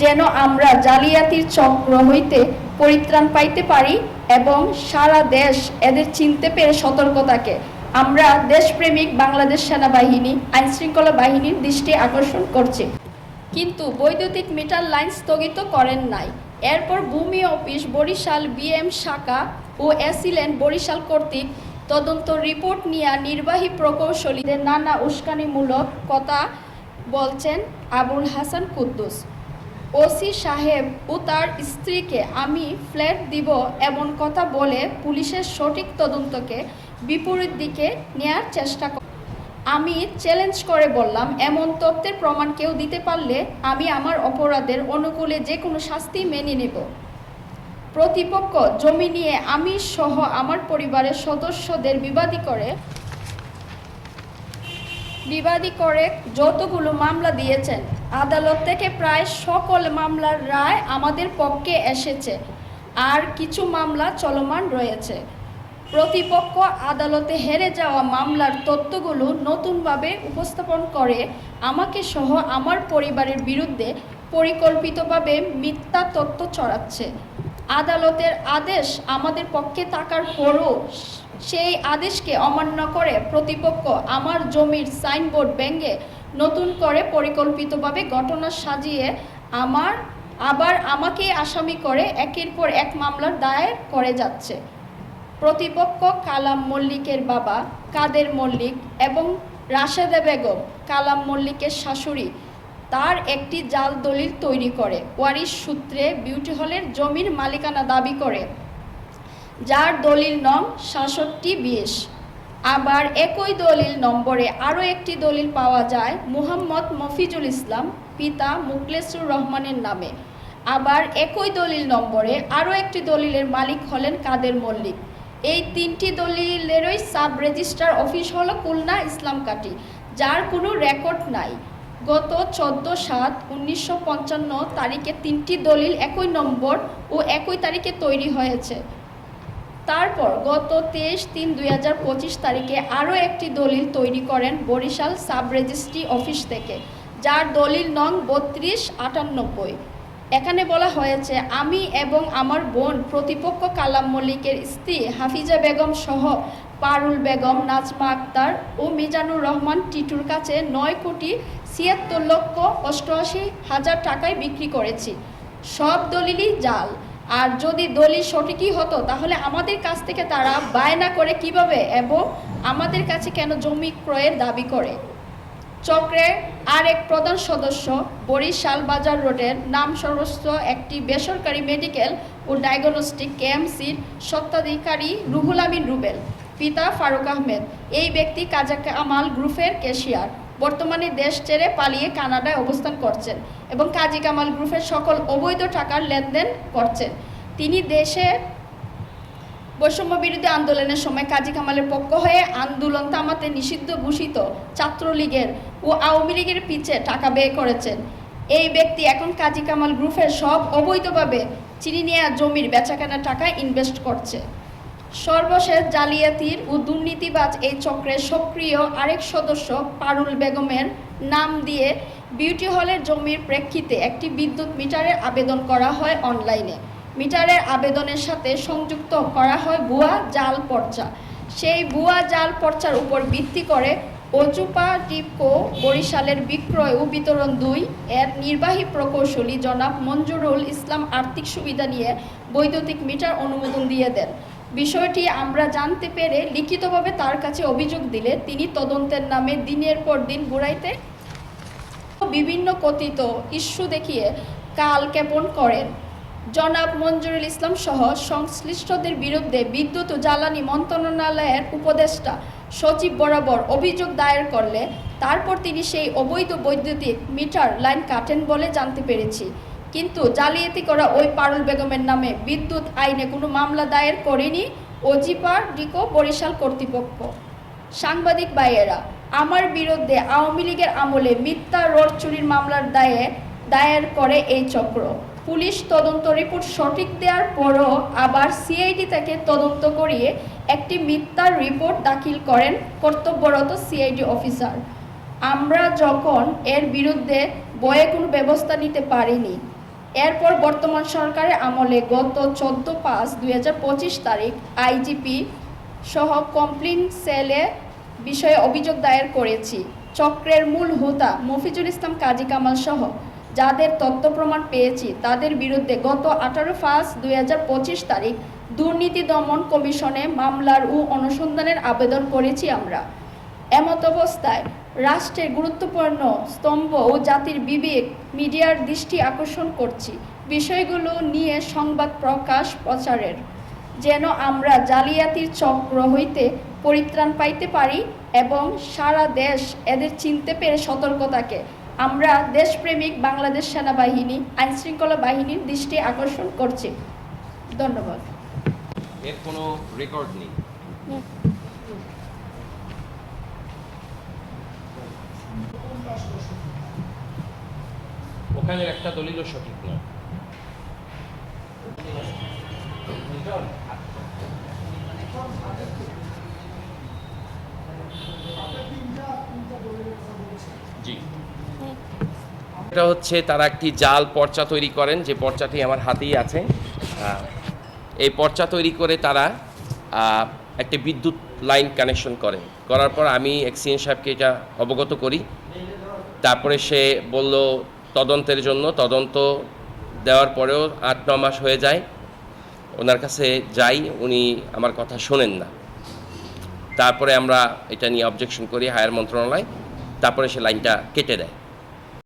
যেন আমরা জালিয়াতির চক্র হইতে পরিত্রাণ পাইতে পারি এবং সারা দেশ এদের চিনতে পেরে সতর্ক থাকে। আমরা দেশপ্রেমিক বাংলাদেশ সেনাবাহিনী, আইনশৃঙ্খলা বাহিনীর দৃষ্টি আকর্ষণ করছি। কিন্তু বৈদ্যুতিক মিটার লাইন স্থগিত করেন নাই। এরপর ভূমি অফিস বরিশাল বিএম শাখা ও এসিলেন বরিশাল কর্তৃক তদন্ত রিপোর্ট নিয়ে নির্বাহী প্রকৌশলীদের নানা উস্কানিমূলক কথা বলছেন আবুল হাসান কুদ্দুস। ওসি সাহেব ও তার স্ত্রীকে আমি ফ্ল্যাট দিব এমন কথা বলে পুলিশের সঠিক তদন্তকে বিপরীত দিকে নেয়ার চেষ্টা করে আমি চ্যালেঞ্জ করে বললাম, এমন তথ্যের প্রমাণ কেউ দিতে পারলে আমি আমার অপরাধের অনুকূলে যে কোনো শাস্তি মেনে নেব। প্রতিপক্ষ জমি নিয়ে আমি সহ আমার পরিবারের সদস্যদের বিবাদী করে বিবাদী করে যতগুলো মামলা দিয়েছেন আদালত থেকে প্রায় সকল মামলার রায় আমাদের পক্ষে এসেছে। আর কিছু মামলা চলমান রয়েছে। প্রতিপক্ষ আদালতে হেরে যাওয়া মামলার তথ্যগুলো নতুনভাবে উপস্থাপন করে আমাকে সহ আমার পরিবারের বিরুদ্ধে পরিকল্পিতভাবে মিথ্যা তথ্য ছড়াচ্ছে। আদালতের আদেশ আমাদের পক্ষে থাকার পরও সেই আদেশকে অমান্য করে প্রতিপক্ষ আমার জমির সাইনবোর্ড ভেঙে নতুন করে পরিকল্পিতভাবে ঘটনা সাজিয়ে আমার, আবার আমাকে আসামি করে একের পর এক মামলার দায়ের করে যাচ্ছে। প্রতিপক্ষ কালাম মল্লিকের বাবা, কাদের মল্লিক এবং রাশেদা বেগম, কালাম মল্লিকের শাশুড়ি, তার একটি জাল দলিল তৈরি করে। ওয়ারিশ সূত্রে বিউটি হলের জমির মালিকানা দাবি করে, যার দলিল নং সাতষট্টি বিশ। আবার একই দলিল নম্বরে আরও একটি দলিল পাওয়া যায়, মুহাম্মদ মফিজুল ইসলাম, পিতা মুকলেসুর রহমানের নামে। আবার একই দলিল নম্বরে আরও একটি দলিলের মালিক হলেন কাদের মল্লিক। এই তিনটি দলিলেরই সাব রেজিস্ট্রার অফিস হলো খুলনা ইসলামকাঠি যার কোনো রেকর্ড নাই। গত চোদ্দ সাত উনিশশো তারিখে তিনটি দলিল একই নম্বর ও একই তারিখে তৈরি হয়েছে। তারপর গত তেইশ তিন দুই হাজার পঁচিশ তারিখে আরও একটি দলিল তৈরি করেন বরিশাল সাব রেজিস্ট্রি অফিস থেকে, যার দলিল নং বত্রিশ আটানব্বই। এখানে বলা হয়েছে, আমি এবং আমার বোন প্রতিপক্ষ কালাম মল্লিকের স্ত্রী হাফিজা বেগম সহ পারুল বেগম, নাজমা আক্তার ও মিজানুর রহমান টিটুর কাছে নয় কোটি ছিয়াত্তর লক্ষ অষ্টআশি হাজার টাকায় বিক্রি করেছি। সব দলিলই জাল। আর যদি দলিল সঠিকই হতো, তাহলে আমাদের কাছ থেকে তারা বায়না করে কীভাবে এবং আমাদের কাছে কেন জমি ক্রয়ের দাবি করে। চক্রের আর এক প্রধান সদস্য বরিশাল বাজার রোডের নাম সরস্ব একটি বেসরকারি মেডিকেল ও ডায়াগনস্টিক কেএমসির স্বত্বাধিকারী রুহুল আমিন রুবেল, পিতা ফারুক আহমেদ। এই ব্যক্তি কাজা কামাল গ্রুপের ক্যাশিয়ার। বর্তমানে দেশ ছেড়ে পালিয়ে কানাডায় অবস্থান করছেন এবং কাজী কামাল গ্রুপের সকল অবৈধ টাকার লেনদেন করছেন। তিনি দেশে বৈষম্য বিরোধী আন্দোলনের সময় কাজী কামালের পক্ষ হয়ে আন্দোলন থামাতে নিষিদ্ধ ঘোষিত ছাত্রলীগের ও আওয়ামী লীগের পিছে টাকা ব্যয় করেছেন। এই ব্যক্তি এখন কাজী কামাল গ্রুপের সব অবৈধভাবে চিনি নেওয়া জমির বেচাকেনা টাকা ইনভেস্ট করছে। সর্বশেষ জালিয়াতির ও দুর্নীতিবাজ এই চক্রের সক্রিয় আরেক সদস্য পারুল বেগমের নাম দিয়ে বিউটি হলের জমির প্রেক্ষিতে একটি বিদ্যুৎ মিটারের আবেদন করা হয় অনলাইনে। মিটারের আবেদনের সাথে সংযুক্ত করা হয় ভুয়া জাল পর্চা। সেই ভুয়া জাল পর্চার উপর ভিত্তি করে অজুপা, ডিপকো, বরিশালের বিক্রয় ও বিতরণ দুই এর নির্বাহী প্রকৌশলী জনাব মঞ্জুরুল ইসলাম আর্থিক সুবিধা নিয়ে বৈদ্যুতিক মিটার অনুমোদন দিয়ে দেন। বিষয়টি আমরা জানতে পেরে লিখিতভাবে তার কাছে অভিযোগ দিলে তিনি তদন্তের নামে দিনের পর দিন ঘুরাইতে বিভিন্ন কথিত ইস্যু দেখিয়ে কাল জ্ঞাপন করেন। জনাব মঞ্জুরুল ইসলাম সহ সংশ্লিষ্টদের বিরুদ্ধে বিদ্যুৎ ও জ্বালানি মন্ত্রণালয়ের উপদেষ্টা সচিব বরাবর অভিযোগ দায়ের করলে তারপর তিনি সেই অবৈধ বৈদ্যুতিক মিটার লাইন কাটেন বলে জানতে পেরেছি। কিন্তু জালিয়াতি করা ওই পারুল বেগমের নামে বিদ্যুৎ আইনে কোনো মামলা দায়ের করেনি অজিপা ডিকো বরিশাল কর্তৃপক্ষ। সাংবাদিক ভাইয়েরা, আমার বিরুদ্ধে আওয়ামী লীগের আমলে মিথ্যা রোড চুরির মামলার দায়ে দায়ের করে এই চক্র। পুলিশ তদন্ত রিপোর্ট সঠিক দেওয়ার পরও আবার সিআইডি থেকে তদন্ত করিয়ে একটি মিথ্যা রিপোর্ট দাখিল করেন কর্তব্যরত সিআইডি অফিসার। আমরা যখন এর বিরুদ্ধে বয়ে কোনো ব্যবস্থা নিতে পারিনি এরপর বর্তমান সরকারের আমলে গত চোদ্দ পাঁচ দুই তারিখ আইজিপি সহ কমপ্লেন সেলে বিষয়ে অভিযোগ দায়ের করেছি। চক্রের মূল হোতা মফিজুল ইসলাম, কাজী কামাল সহ যাদের তথ্য প্রমাণ পেয়েছি তাদের বিরুদ্ধে গত আঠারো পাঁচ দুই তারিখ দুর্নীতি দমন কমিশনে মামলার ও অনুসন্ধানের আবেদন করেছি আমরা। এমত অবস্থায় রাষ্ট্রের গুরুত্বপূর্ণ স্তম্ভ ও জাতির বিবেক মিডিয়ার দৃষ্টি আকর্ষণ করছি। বিষয়গুলো নিয়ে সংবাদ প্রকাশ প্রচারের। যেন আমরা জালিয়াতির চক্র হইতে পরিত্রাণ পাইতে পারি এবং সারা দেশ এদের চিনতে পেরে সতর্কতাকে আমরা দেশপ্রেমিক বাংলাদেশ সেনাবাহিনী আইনশৃঙ্খলা বাহিনীর দৃষ্টি আকর্ষণ করছি। ধন্যবাদ। এর কোনো রেকর্ড নেই। ওখানের একটা দলিলও সঠিক নয়। এটা হচ্ছে তারা একটি জাল পর্চা তৈরি করেন, যে পর্চাটি আমার হাতেই আছে। এই পর্চা তৈরি করে তারা একটি বিদ্যুৎ লাইন কানেকশন করেন করার পর আমি এক্সিয়েন সাহেবকে এটা অবগত করি। তারপরে সে বলল তদন্তের জন্য তদন্ত দেওয়ার পরেও আট, ন মাস হয়ে যায়। ওনার কাছে যাই, উনি আমার কথা শোনেন না। তারপরে আমরা এটা নিয়ে অবজেকশন করি হায়ার মন্ত্রণালয়। তারপরে সে লাইনটা কেটে দেয়।